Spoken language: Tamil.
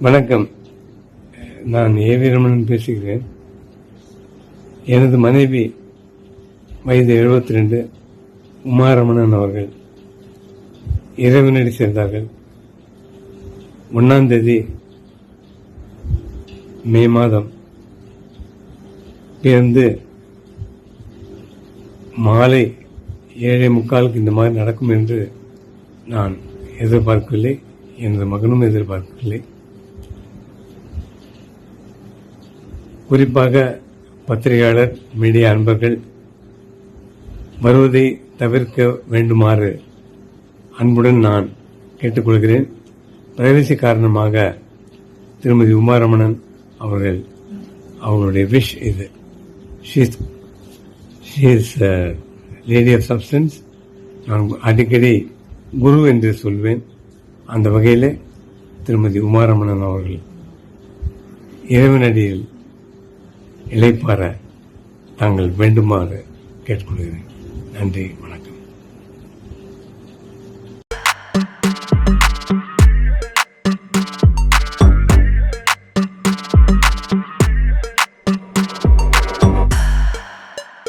வணக்கம். நான் ஏ வீரமணன் பேசுகிறேன். எனது மனைவி வயது 72 ரெண்டு உமாரமணன் அவர்கள். இறைவனடி சேர்ந்தார்கள். ஒன்றாந்தேதி மே மாதம் பிறந்து மாலை ஏழே முக்காலுக்கு இந்த மாதிரி நடக்கும் என்று நான் எதிர்பார்க்கவில்லை. எனது மகனும் எதிர்பார்க்கவில்லை. குறிப்பாக பத்திரிகையாளர் மீடியா அன்பர்கள் வருவதை தவிர்க்க வேண்டுமாறு அன்புடன் நான் கேட்டுக்கொள்கிறேன். பிரைவசி காரணமாக திருமதி உமாரமணன் அவர்கள் அவங்களுடைய விஷ் இது. ஷீஸ் லேடி ஆஃப் சப்ஸ்டன்ஸ் நான் அடிக்கடி குரு என்று சொல்வேன். அந்த வகையில் திருமதி உமாரமணன் அவர்கள் இறைவனடியில் இழைப்பார தாங்கள் வேண்டுமாறு கேட்டுக்கொள்கிறேன். நன்றி வணக்கம்.